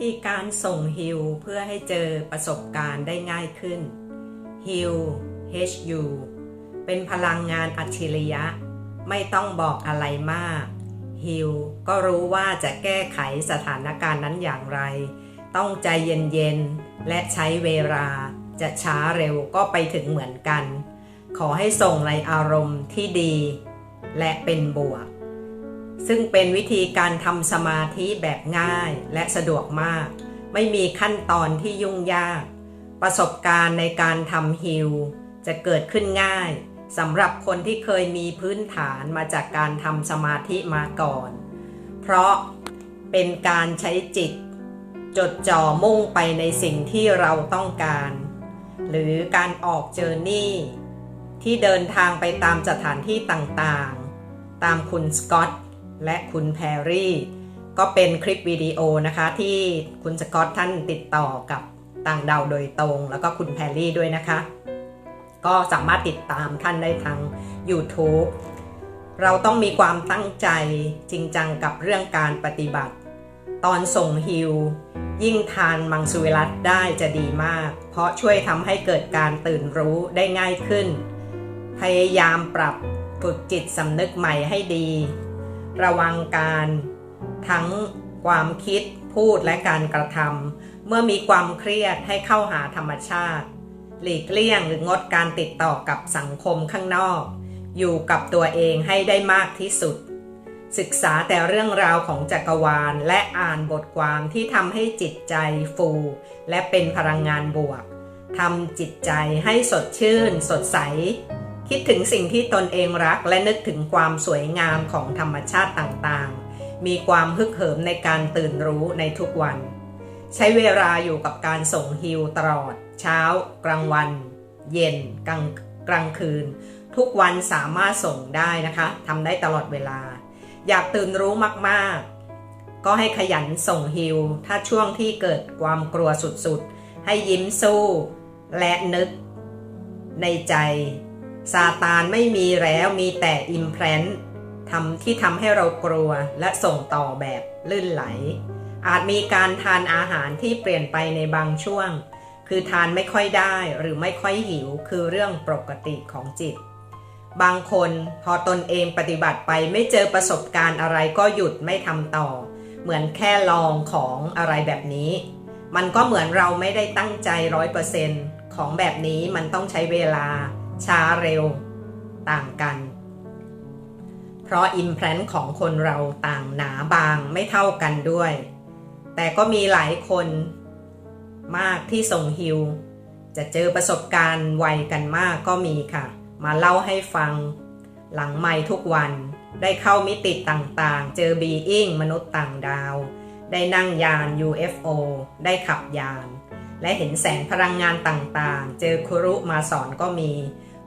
ธีการส่งฮิวเพื่อให้เจอประสบการณ์ได้ง่ายขึ้นฮิว HU เป็นพลังงานอัจฉริยะ ไม่ต้องบอกอะไรมากฮิวก็รู้ว่าจะแก้ไขสถานการณ์นั้นอย่างไร ต้องใจเย็นๆ และใช้เวลา จะช้าเร็วก็ไปถึงเหมือนกัน ขอให้ส่งในอารมณ์ที่ดี และเป็นบวก ซึ่งเป็นวิธีการทำสมาธิแบบง่ายและสะดวกมาก ไม่มีขั้นตอนที่ยุ่งยาก ประสบการณ์ในการทำฮิลจะเกิดขึ้นง่ายสำหรับคนที่เคยมีพื้นฐานมาจากการทำสมาธิมาก่อน เพราะเป็นการใช้จิต จดจ่อมุ่งไปในสิ่งที่เราต้องการ หรือการออกเจอร์นี่ ที่เดินทางไปตามสถานที่ต่างๆ ตามคุณสกอต และคุณแพรรี่ ก็เป็นคลิปวิดีโอนะคะที่คุณสกอตท่านติดต่อกับต่างดาวโดยตรง แล้วก็คุณแพรรี่ด้วยนะคะ ก็สามารถติดตามท่านได้ทาง YouTube เราต้องมีความตั้งใจจริงจังกับเรื่องการปฏิบัติ ตอนส่งฮิว ยิ่งทานมังสวิรัตได้จะดีมาก เพราะช่วยทำให้เกิดการตื่นรู้ได้ง่ายขึ้น พยายามปรับฝึกจิตสำนึกใหม่ให้ดี ระวังการทั้งความคิดพูดและการกระทำเมื่อมีความเครียดให้เข้าหาธรรมชาติ หลีกเลี่ยงหรืองดการติดต่อกับสังคมข้างนอก อยู่กับตัวเองให้ได้มากที่สุด ศึกษาแต่เรื่องราวของจักรวาลและอ่านบทความที่ทำให้จิตใจฟู และเป็นพลังงานบวกทำจิตใจให้สดชื่น สดใส คิดถึงสิ่งที่ตนเองรักและนึกถึงความสวยงามของธรรมชาติต่างๆ มีความฮึกเหิมในการตื่นรู้ในทุกวัน ใช้เวลาอยู่กับการส่งฮิวตลอด เช้า กลางวัน เย็น กลางกลางคืน ทุกวันสามารถส่งได้นะคะทำได้ตลอดเวลา อยากตื่นรู้มากๆ ก็ให้ขยันส่งฮิวถ้าช่วงที่เกิดความกลัวสุดๆ ให้ยิ้มสู้ และนึกในใจ ซาตานไม่มีแล้วมีแต่อิมแพรนทำที่ทำให้เรากลัวและส่งต่อแบบลื่นไหล อาจมีการทานอาหารที่เปลี่ยนไปในบางช่วง คือทานไม่ค่อยได้หรือไม่ค่อยหิวคือเรื่องปกติของจิต บางคนพอตนเองปฏิบัติไปไม่เจอประสบการณ์อะไรก็หยุดไม่ทำต่อ เหมือนแค่ลองของอะไรแบบนี้ มันก็เหมือนเราไม่ได้ตั้งใจร้อยเปอร์เซ็นต์ของแบบนี้มันต้องใช้เวลา ช้าเร็วต่างกัน เพราะอิมแพลนของคนเราต่างหนาบางไม่เท่ากันด้วย แต่ก็มีหลายคนมากที่ส่งฮิว จะเจอประสบการณ์ไวกันมากก็มีค่ะ มาเล่าให้ฟัง หลังไม่ทุกวัน ได้เข้ามิติต่างๆ เจอบีอิงมนุษย์ต่างดาว ได้นั่งยาน UFO ได้ขับยาน และเห็นแสงพลังงานต่างๆ เจอครุมาสอนก็มี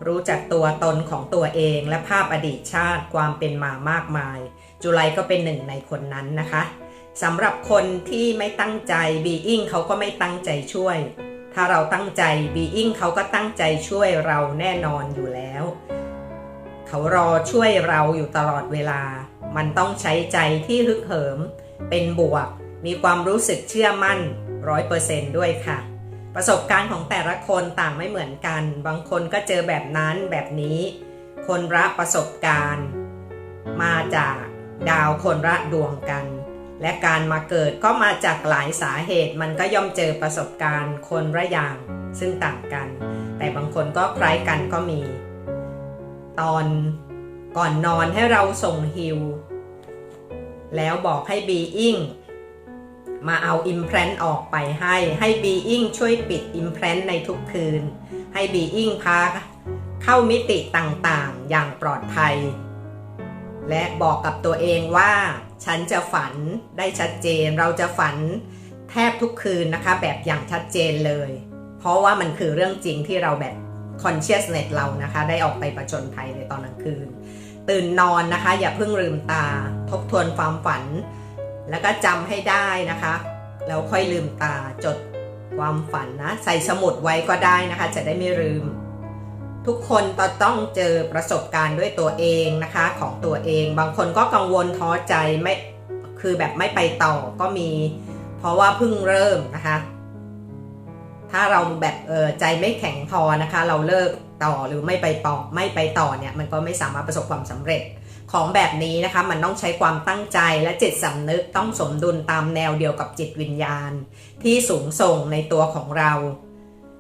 รู้จักตัวตนของตัวเองและภาพอดีตชาติความเป็นมามากมาย จุไลก็เป็นหนึ่งในคนนั้นนะคะสำหรับคนที่ไม่ตั้งใจบีอิงเขาก็ไม่ตั้งใจช่วย ถ้าเราตั้งใจบีอิงเขาก็ตั้งใจช่วยเราแน่นอนอยู่แล้ว เขารอช่วยเราอยู่ตลอดเวลา มันต้องใช้ใจที่ฮึกเหิม เป็นบวก มีความรู้สึกเชื่อมั่นร้อยเปอร์เซนด้วยค่ะ ประสบการณ์ของแต่ละคนต่างไม่เหมือนกัน บางคนก็เจอแบบนั้นแบบนี้ คนละประสบการณ์ มาจากดาวคนละดวงกัน และการมาเกิดก็มาจากหลายสาเหตุ มันก็ย่อมเจอประสบการณ์คนละอย่างซึ่งต่างกัน แต่บางคนก็คล้ายกันก็มี ตอนก่อนนอนให้เราส่งฮิว แล้วบอกให้บีอิง มาเอาอิมแพลนออกไปให้ให้บีอิงช่วยปิดอิมแพลนในทุกคืน ให้บีอิงพาเข้ามิติต่างๆ อย่างปลอดภัย และบอกกับตัวเองว่า ฉันจะฝันได้ชัดเจน เราจะฝันแทบทุกคืนนะคะ แบบอย่างชัดเจนเลย เพราะว่ามันคือเรื่องจริงที่เราแบบ consciousness เรานะคะ ได้ออกไปประจนภัยในตอนกลางคืน ตื่นนอนนะคะ อย่าเพิ่งลืมตา ทบทวนความฝัน แล้วก็จำให้ได้นะคะแล้วค่อยลืมตาจดความฝันนะ ใส่สมุดไว้ก็ได้นะคะ จะได้ไม่ลืม ทุกคนต้องเจอประสบการณ์ด้วยตัวเองนะคะของตัวเอง บางคนก็กังวลท้อใจไม่คือแบบไม่ไปต่อก็มี เพราะว่าเพิ่งเริ่มนะคะ ถ้าเราแบบเออใจไม่แข็งพอนะคะ เราเลิกต่อหรือไม่ไปต่อไม่ไปต่อเนี่ย มันก็ไม่สามารถประสบความสำเร็จ ของแบบนี้นะคะมันต้องใช้ความตั้งใจและจิตสำนึกต้องสมดุลตามแนวเดียวกับจิตวิญญาณ ที่สูงส่งในตัวของเรา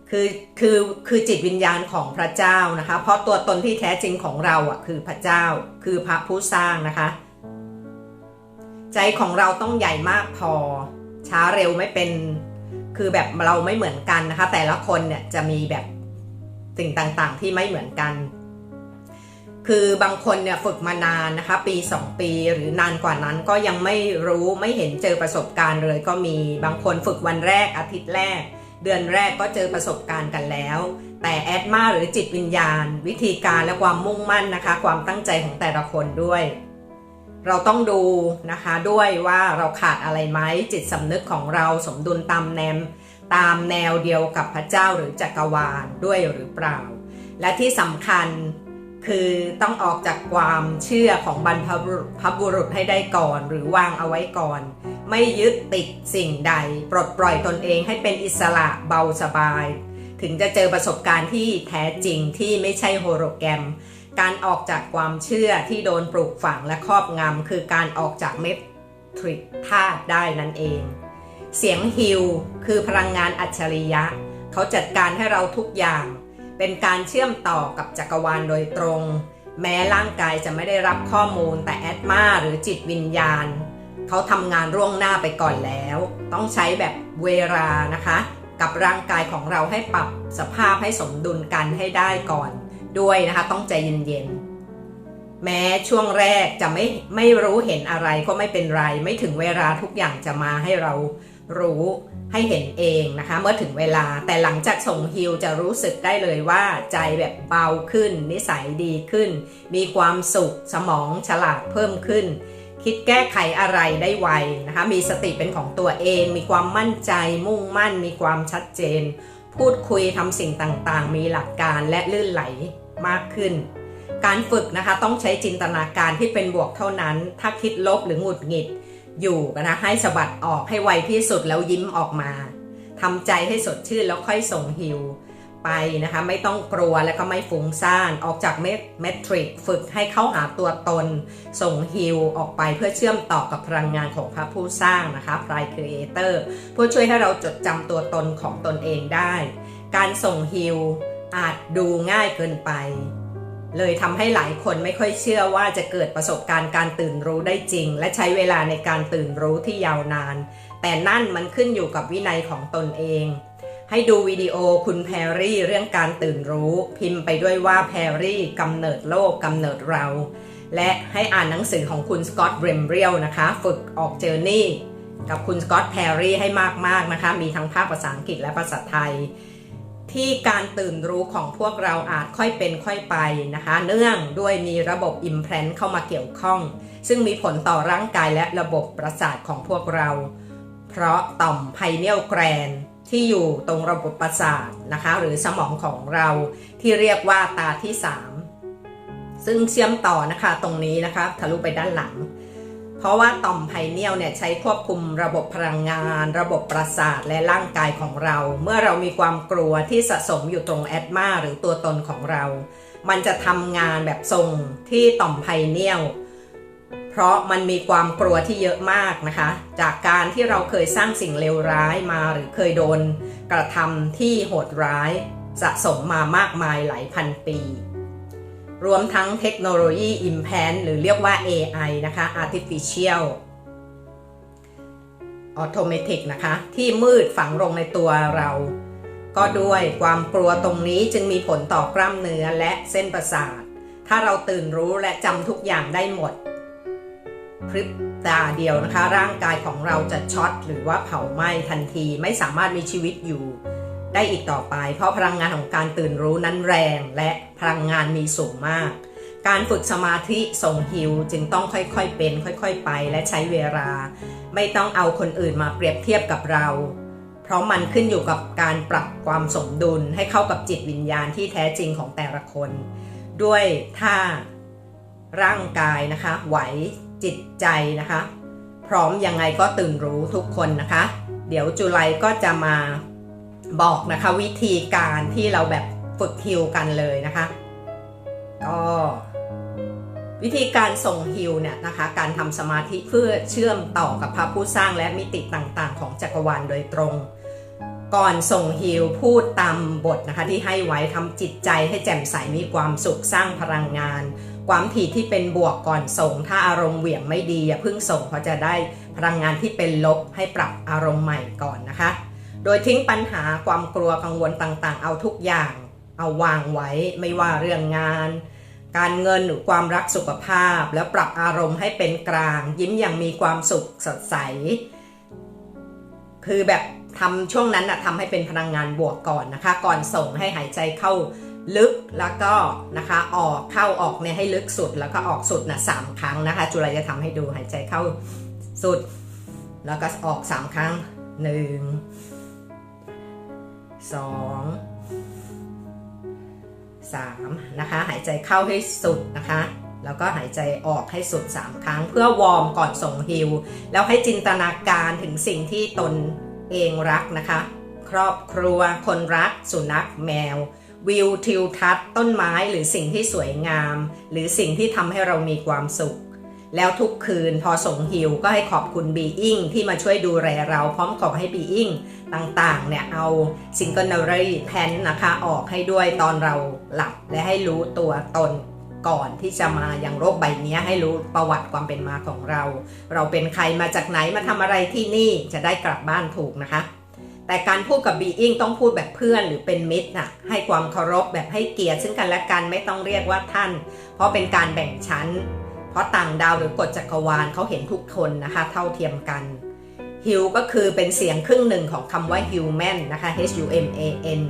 คือคือคือจิตวิญญาณของพระเจ้านะคะ เพราะตัวตนที่แท้จริงของเราอะคือพระเจ้าคือพระผู้สร้างนะคะ ใจของเราต้องใหญ่มากพอ ช้าเร็วไม่เป็นคือแบบเราไม่เหมือนกันนะคะ แต่ละคนเนี่ยจะมีแบบสิ่งต่างๆ ที่ไม่เหมือนกัน คือบางคนเนี่ยฝึกมานานนะคะ ปี 2 ปีหรือนานกว่านั้นก็ยังไม่รู้ไม่เห็นเจอประสบการณ์เลยก็มีบางคนฝึกวันแรกอาทิตย์แรก เดือนแรกก็เจอประสบการณ์กันแล้ว แต่แอดมาหรือจิตวิญญาณ วิธีการและความมุ่งมั่นนะคะ ความตั้งใจของแต่ละคนด้วย เราต้องดูนะคะด้วยว่าเราขาดอะไรไหมจิตสำนึกของเราสมดุลตามแนมตามแนวเดียวกับพระเจ้าหรือจักรวาลด้วยหรือเปล่า และที่สำคัญ คือต้องออกจากความเชื่อของบรรพบุรุษให้ได้ก่อน หรือวางเอาไว้ก่อน ไม่ยึดติดสิ่งใด ปลดปล่อยตนเองให้เป็นอิสระเบาสบาย ถึงจะเจอประสบการณ์ที่แท้จริงที่ไม่ใช่โฮโลแกรม การออกจากความเชื่อที่โดนปลูกฝังและครอบงำคือการออกจากเมทริกธาตุได้นั่นเอง เสียงฮิวคือพลังงานอัจฉริยะ เขาจัดการให้เราทุกอย่าง เป็นการเชื่อมต่อกับจักรวาลโดยตรง แม้ร่างกายจะไม่ได้รับข้อมูลแต่แอดมาหรือจิตวิญญาณ เขาทำงานร่วงหน้าไปก่อนแล้ว ต้องใช้แบบเวลานะคะ กับร่างกายของเราให้ปรับสภาพให้สมดุลกันให้ได้ก่อน ด้วยนะคะ ต้องใจเย็นๆ แม้ช่วงแรกจะไม่ไม่รู้เห็นอะไรก็ไม่เป็นไร ไม่ถึงเวลาทุกอย่างจะมาให้เรารู้ ให้เห็นเองนะคะ เมื่อถึงเวลาแต่หลังจากส่งฮิลจะรู้สึกได้เลยว่าใจแบบเบาขึ้น นิสัยดีขึ้น มีความสุขสมองฉลาดเพิ่มขึ้น คิดแก้ไขอะไรได้ไวนะคะ มีสติเป็นของตัวเอง มีความมั่นใจ มุ่งมั่น มีความชัดเจน พูดคุยทำสิ่งต่างๆ มีหลักการและลื่นไหลมากขึ้น การฝึกนะคะต้องใช้จินตนาการที่เป็นบวกเท่านั้น ถ้าคิดลบหรือหงุดหงิด อยู่นะให้สะบัดออกให้ไวที่สุดแล้วยิ้มออกมาทำใจให้สดชื่นแล้วค่อยส่งฮิวไปนะคะ ไม่ต้องกลัวและก็ไม่ฟุ้งซ่านออกจากเมทริกฝึกให้เข้าหาตัวตน ส่งฮิวออกไปเพื่อเชื่อมต่อกับพลังงานของพระผู้สร้างนะคะพรายครีเอเตอร์เพื่อช่วยให้เราจดจำตัวตนของตนเองได้ การส่งฮิวอาจดูง่ายเกินไป เลยทำให้หลายคนไม่ค่อยเชื่อว่าจะเกิดประสบการณ์การตื่นรู้ได้จริง และใช้เวลาในการตื่นรู้ที่ยาวนาน แต่นั่นมันขึ้นอยู่กับวินัยของตนเอง ให้ดูวิดีโอคุณแพรรี่เรื่องการตื่นรู้ พิมพ์ไปด้วยว่าแพรรี่กำเนิดโลกกำเนิดเรา และให้อ่านหนังสือของคุณสกอตต์เบรมเรียลนะคะ ฝึกออกเจอร์นี่กับคุณสกอตต์แพรรี่ให้มากๆนะคะ มีทั้งภาคภาษาอังกฤษและภาษาไทย ที่การตื่นรู้ของพวกเราอาจค่อยเป็นค่อยไปนะคะ เนื่องด้วยมีระบบอิมแพลนเข้ามาเกี่ยวข้อง ซึ่งมีผลต่อร่างกายและระบบประสาทของพวกเรา เพราะต่อมไพเนียลแกรนที่อยู่ตรงระบบประสาทนะคะ หรือสมองของเราที่เรียกว่าตาที่ 3 ซึ่งเชื่อมต่อนะคะตรงนี้นะคะ ทะลุไปด้านหลัง เพราะว่าต่อมไพเนียลเนี่ยใช้ควบคุมระบบพลังงาน ระบบประสาทและร่างกายของเรา เมื่อเรามีความกลัวที่สะสมอยู่ตรงแอดมาหรือตัวตนของเรา มันจะทำงานแบบทรงที่ต่อมไพเนียลเพราะมันมีความกลัวที่เยอะมากนะคะ จากการที่เราเคยสร้างสิ่งเลวร้ายมาหรือเคยโดนกระทำที่โหดร้าย สะสมมามากมายหลายพันปี รวมทั้งเทคโนโลยี Implant หรือเรียกว่า AI นะคะ Artificial Automatic นะคะ ที่มืดฝังลงในตัวเรา ก็ด้วยความกลัวตรงนี้จึงมีผลต่อกล้ามเนื้อและเส้นประสาท ถ้าเราตื่นรู้และจำทุกอย่างได้หมดพริบตาเดียวนะคะ ร่างกายของเราจะช็อตหรือว่าเผาไหม้ทันทีไม่สามารถมีชีวิตอยู่ ได้อีกต่อไป เพราะพลังงานของการตื่นรู้นั้นแรงและพลังงานมีสูงมาก การฝึกสมาธิส่งฮิวจึงต้องค่อยๆเป็น ค่อยๆไปและใช้เวลา ไม่ต้องเอาคนอื่นมาเปรียบเทียบกับเรา เพราะมันขึ้นอยู่กับการปรับความสมดุลให้เข้ากับจิตวิญญาณที่แท้จริงของแต่ละคน ด้วยถ้าร่างกายนะคะ ไหวจิตใจนะคะ พร้อมยังไงก็ตื่นรู้ทุกคนนะคะ เดี๋ยวจุไลก็จะมา บอกนะคะวิธีการที่เราแบบฝึกฮิวกันเลยนะคะก็วิธีการส่งฮิวเนี่ยนะคะ การทำสมาธิเพื่อเชื่อมต่อกับพระผู้สร้างและมิติต่างๆ ของจักรวาลโดยตรง ก่อนส่งฮิวพูดตามบทนะคะ ที่ให้ไว้ทำจิตใจให้แจ่มใสมีความสุขสร้างพลังงาน ความถี่ที่เป็นบวกก่อนส่ง ถ้าอารมณ์เหวี่ยงไม่ดีอย่าเพิ่งส่งเพราะจะได้พลังงานที่เป็นลบให้ปรับอารมณ์ใหม่ก่อนนะคะ โดยทิ้งปัญหาความกลัวกังวลต่างๆ เอาทุกอย่างเอาวางไว้ไม่ว่าเรื่องงาน การเงินหรือความรักสุขภาพ แล้วปรับอารมณ์ให้เป็นกลาง ยิ้มอย่างมีความสุขสดใส คือแบบทำช่วงนั้นนะทำให้เป็นพลังงานบวกก่อนนะคะ ก่อนส่งให้หายใจเข้าลึกแล้วก็นะคะออกเข้าออกเนี่ยให้ลึกสุดแล้วก็ออกสุดนะสามครั้งนะคะ จุฬาจะทำให้ดูหายใจเข้าสุด แล้วก็ออกสามครั้งหนึ่ง สองสามนะคะ หายใจเข้าให้สุดนะคะ แล้วก็หายใจออกให้สุด 3 ครั้ง เพื่อวอร์มก่อนส่งฮิว แล้วให้จินตนาการถึงสิ่งที่ตนเองรักนะคะ ครอบครัวคนรัก สุนัขแมว วิวทิวทัศน์ต้นไม้หรือสิ่งที่สวยงาม หรือสิ่งที่ทำให้เรามีความสุข แล้วทุกคืนพอส่งฮิวก็ให้ขอบคุณบีอิงที่มาช่วยดูแลเราพร้อมขอให้บีอิงต่างๆเนี่ยเอาซิงเกิลนารีแพนนะคะออกให้ด้วยตอนเราหลับและให้รู้ตัวตนก่อนที่จะมาอย่างโลกใบนี้ให้รู้ประวัติความเป็นมาของเรา เราเป็นใครมาจากไหนมาทำอะไรที่นี่จะได้กลับบ้านถูกนะคะ แต่การพูดกับบีอิงต้องพูดแบบเพื่อนหรือเป็นมิตรน่ะให้ความเคารพแบบให้เกียรติซึ่งกันและกันไม่ต้องเรียกว่าท่าน เพราะเป็นการแบ่งชั้น ราะต่างดาวหรือกฎจักรวาลเขาเห็นทุกคนนะคะ เท่าเทียมกัน ฮิวก็คือเป็นเสียงครึ่งหนึ่งของคำว่า human นะคะ H U M A N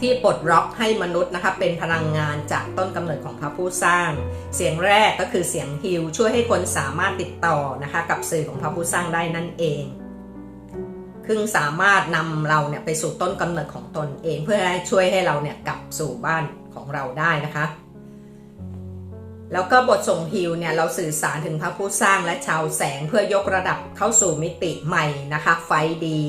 ที่ปลดล็อกให้มนุษย์นะคะเป็นพลังงานจากต้นกำเนิดของพระผู้สร้าง เสียงแรกก็คือเสียงฮิวช่วยให้คนสามารถติดต่อนะคะกับสื่อของพระผู้สร้างได้นั่นเองคึ่งสามารถนำเราเนี่ยไปสู่ต้นกำเนิดของตนเอง เพื่อให้ช่วยให้เราเนี่ยกลับสู่บ้านของเราได้นะคะ แล้วก็บทส่งฮิวเนี่ยเราสื่อสารถึงพระผู้สร้างและชาวแสงเพื่อยกระดับเข้าสู่มิติใหม่นะคะ ไฟดี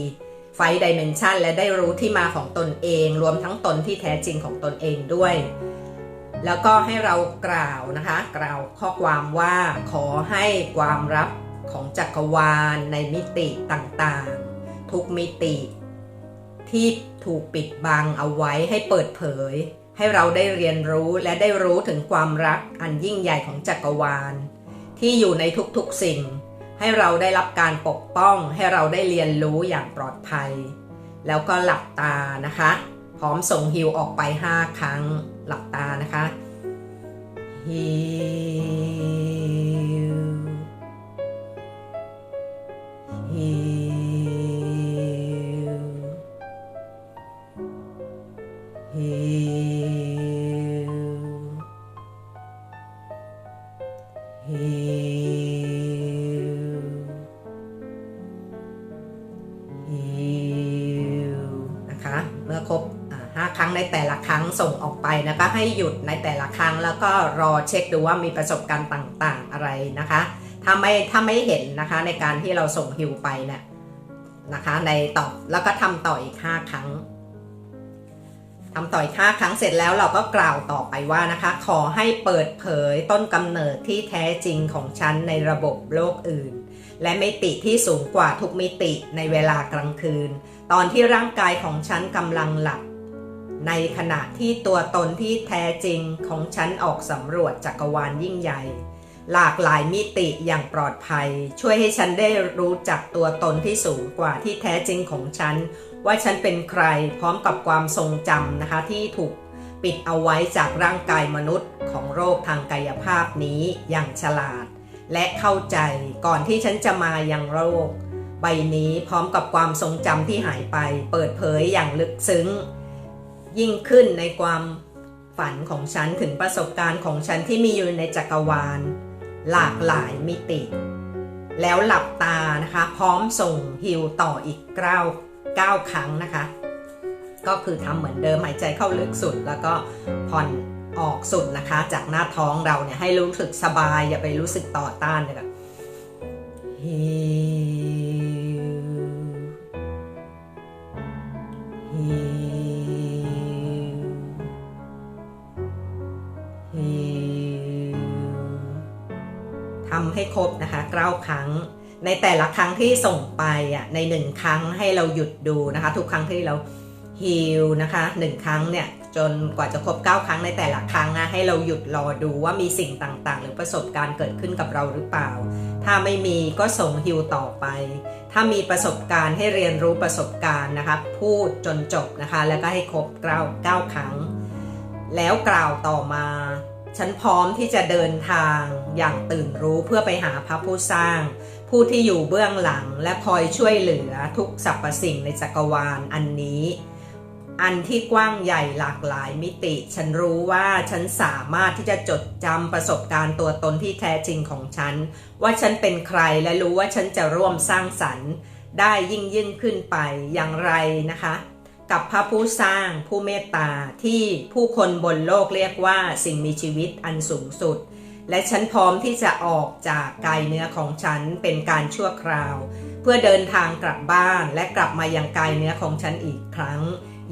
ไฟดิเมนชันและได้รู้ที่มาของตนเอง รวมทั้งตนที่แท้จริงของตนเองด้วย แล้วก็ให้เรากล่าวนะคะ กล่าวข้อความว่าขอให้ความลับของจักรวาลในมิติต่างๆ ทุกมิติที่ถูกปิดบังเอาไว้ให้เปิดเผย ให้เราได้เรียนรู้และได้รู้ถึงความรักอันยิ่งใหญ่ของจักรวาล ที่อยู่ในทุกๆสิ่ง ให้เราได้รับการปกป้อง ให้เราได้เรียนรู้อย่างปลอดภัย แล้วก็หลับตานะคะ พร้อมส่งฮิวออกไป 5 ครั้งหลับตานะคะฮิวฮิวฮิว ไปนะคะให้หยุดในแต่ละครั้งแล้วก็รอเช็คดูว่ามีประสบการณ์ต่างๆอะไรนะคะ ถ้าไม่ถ้าไม่เห็นนะคะในการที่เราส่งฮิวไปเนี่ยนะคะในต่อแล้วก็ทำต่ออีก 5 ครั้งทำต่ออีก 5 ครั้งเสร็จแล้วเราก็กล่าวต่อไปว่านะคะ ขอให้เปิดเผยต้นกำเนิดที่แท้จริงของฉันในระบบโลกอื่น และมิติที่สูงกว่าทุกมิติในเวลากลางคืน ตอนที่ร่างกายของฉันกำลังหลับ ในขณะที่ตัวตนที่แท้จริงของฉันออกสำรวจจักรวาลยิ่งใหญ่ หลากหลายมิติอย่างปลอดภัย ช่วยให้ฉันได้รู้จักตัวตนที่สูงกว่าที่แท้จริงของฉัน ว่าฉันเป็นใครพร้อมกับความทรงจำนะคะที่ถูกปิดเอาไว้จากร่างกายมนุษย์ของโรคทางกายภาพนี้อย่างฉลาด และเข้าใจก่อนที่ฉันจะมายังโรค ใบนี้พร้อมกับความทรงจำที่หายไป เปิดเผยอย่างลึกซึ้ง ยิ่งขึ้นในความฝันของฉันถึงประสบการณ์ของฉันที่มีอยู่ในจักรวาล หลากหลายมิติ แล้วหลับตานะคะ พร้อมส่งฮิวต่ออีกเก้าเก้าครั้งนะคะ ก็คือทำเหมือนเดิมหายใจเข้าลึกสุด แล้วก็ผ่อนออกสุดนะคะ จากหน้าท้องเราเนี่ยให้รู้สึกสบาย อย่าไปรู้สึกต่อต้านเลยค่ะฮิวฮิวำให้ครบนะคะเก้าครั้ง ในแต่ละครั้งที่ส่งไปอะในหนึ่งครั้งให้เราหยุดดูนะคะ ทุกครั้งที่เรา heal นะคะหนึ่งครั้งเนี่ยจนกว่าจะครบ 9 ครั้งในแต่ละครั้งนะให้เราหยุดรอดูว่ามีสิ่งต่างๆ หรือประสบการณ์เกิดขึ้นกับเราหรือเปล่า ถ้าไม่มีก็ส่งฮิวต่อไป ถ้ามีประสบการณ์ให้เรียนรู้ประสบการณ์นะคะพูดจนจบนะคะ แล้วก็ให้ครบ 9 9 ครั้ง แล้วกล่าวต่อมา ฉันพร้อมที่จะเดินทางอย่างตื่นรู้เพื่อไปหาพระผู้สร้าง ผู้ที่อยู่เบื้องหลังและคอยช่วยเหลือทุกสรรพสิ่งในจักรวาลอันนี้ อันที่กว้างใหญ่หลากหลายมิติ ฉันรู้ว่าฉันสามารถที่จะจดจำประสบการณ์ตัวตนที่แท้จริงของฉัน ว่าฉันเป็นใครและรู้ว่าฉันจะร่วมสร้างสรรค์ ได้ยิ่งยิ่งขึ้นไปอย่างไรนะคะ กับพระผู้สร้างผู้เมตตาที่ผู้คนบนโลกเรียกว่าสิ่งมีชีวิตอันสูงสุด และฉันพร้อมที่จะออกจากกายเนื้อของฉันเป็นการชั่วคราว เพื่อเดินทางกลับบ้านและกลับมายังกายเนื้อของฉันอีกครั้ง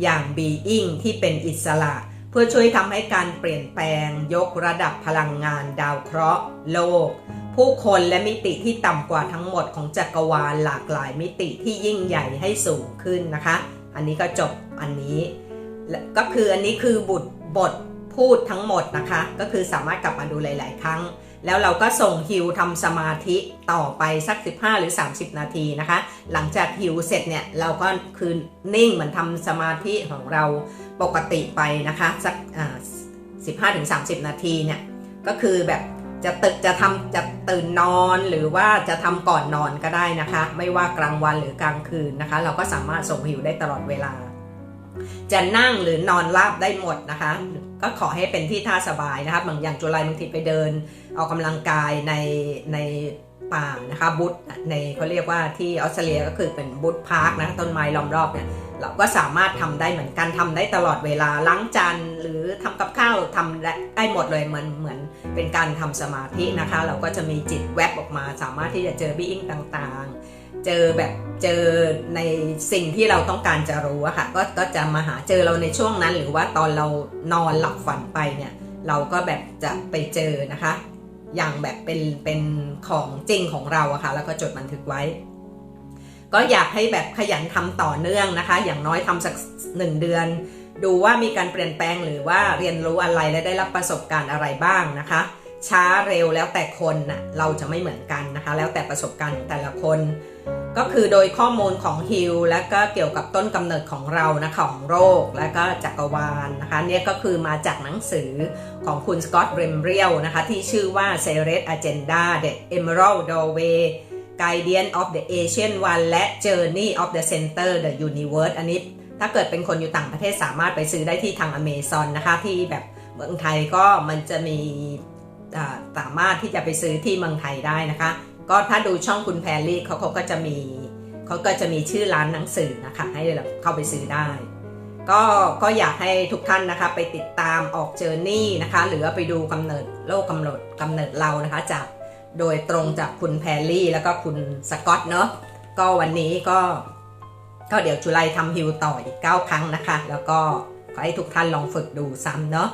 อย่างบีอิงที่เป็นอิสระ เพื่อช่วยทำให้การเปลี่ยนแปลง ยกระดับพลังงานดาวเคราะห์ โลก ผู้คนและมิติที่ต่ำกว่าทั้งหมดของจักรวาลหลากหลายมิติที่ยิ่งใหญ่ให้สูงขึ้นนะคะ อันนี้ก็จบอันนี้และก็คืออันนี้คือบุตรบทพูดทั้งหมดนะคะ ก็คือสามารถกลับมาดูหลาย ๆ ครั้ง แล้วเราก็ส่งฮิวทำสมาธิต่อไปสัก 15 หรือ 30 นาทีนะคะ หลังจากฮิวเสร็จเนี่ยเราก็คือนิ่งเหมือนทำสมาธิของเราปกติไปนะคะสักอ่า15ถึง30 นาทีเนี่ยก็คือแบบ จะตึกจะทำจะตื่นนอนหรือว่าจะทำก่อนนอนก็ได้นะคะ ไม่ว่ากลางวันหรือกลางคืนนะคะ เราก็สามารถส่งหิวได้ตลอดเวลา จะนั่งหรือนอนราบได้หมดนะคะ ก็ขอให้เป็นที่ท่าสบายนะคะบางอย่างจุลัยบางทีไปเดินออกกำลังกายในใน ป่านะคะบุตในเขาเรียกว่าที่ออสเตรเลียก็คือเป็นบุตพาร์คนะต้นไม้ล้อมรอบเนี่ยเราก็สามารถทำได้เหมือนกันทำได้ตลอดเวลาล้างจานหรือทำกับข้าวทำได้หมดเลยเหมือนเหมือนเป็นการทำสมาธินะคะ เราก็จะมีจิตแวบออกมา สามารถที่จะเจอบีอิงต่างๆ เจอแบบเจอในสิ่งที่เราต้องการจะรู้อะค่ะก็ก็จะมาหาเจอเราในช่วงนั้น หรือว่าตอนเรานอนหลับฝันไปเนี่ยเราก็แบบจะไปเจอนะคะ อย่างแบบเป็นเป็นของจริงของเราอะค่ะแล้วก็จดบันทึกไว้ ก็อยากให้แบบขยันทำต่อเนื่องนะคะ อย่างน้อยทำสักหนึ่งเดือน ดูว่ามีการเปลี่ยนแปลงหรือว่าเรียนรู้อะไรและได้รับประสบการณ์อะไรบ้างนะคะ ช้าเร็วแล้วแต่คนนะเราจะไม่เหมือนกันนะคะ แล้วแต่ประสบการณ์ของแต่ละคน ก็คือโดยข้อมูลของฮิลและก็เกี่ยวกับต้นกำเนิดของเรานะของโรคและก็จักรวาลนะคะเนี่ยก็คือมาจากหนังสือของคุณสกอตต์เรมเรียลนะคะที่ชื่อว่า c e r e t Agenda The Emerald Doorway Guardian of the Ancient One และ Journey of the Center the Universe อันนี้ถ้าเกิดเป็นคนอยู่ต่างประเทศสามารถไปซื้อได้ที่ทางอเมซอนนะคะที่แบบเมืองไทยก็มันจะมีสามารถที่จะไปซื้อที่เมืองไทยได้นะคะ ก็ถ้าดูช่องคุณแพรลี่เขาเขาก็จะมีเขาก็จะมีชื่อร้านหนังสือนะคะ ให้เราเข้าไปซื้อได้ ก็ก็อยากให้ทุกท่านนะคะไปติดตามออกเจอร์นี่นะคะหรือว่าไปดูกำเนิดโลกกำเนิดกำเนิดเรานะคะจากโดยตรงจากคุณแพรลี่แล้วก็คุณสกอตเนาะก็วันนี้ก็ก็เดี๋ยวจุไลทำฮิวต่ออีก 9 ครั้งนะคะ แล้วก็ขอให้ทุกท่านลองฝึกดูซ้ำเนาะ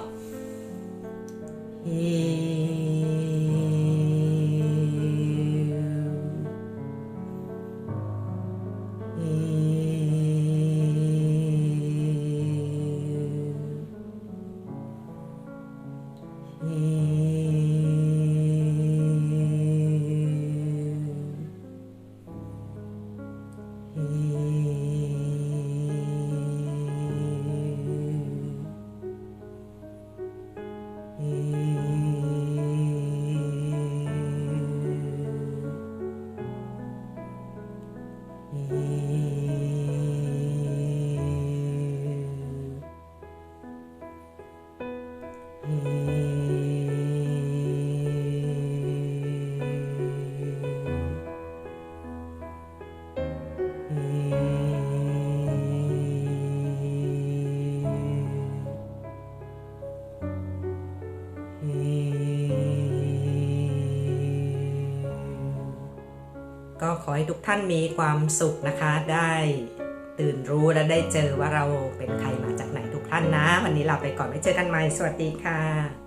ก็ขอให้ทุกท่านมีความสุขนะคะ ได้ตื่นรู้และได้เจอว่าเราเป็นใครมาจากไหนทุกท่านนะ วันนี้ลาไปก่อนไว้เจอกันใหม่ สวัสดีค่ะ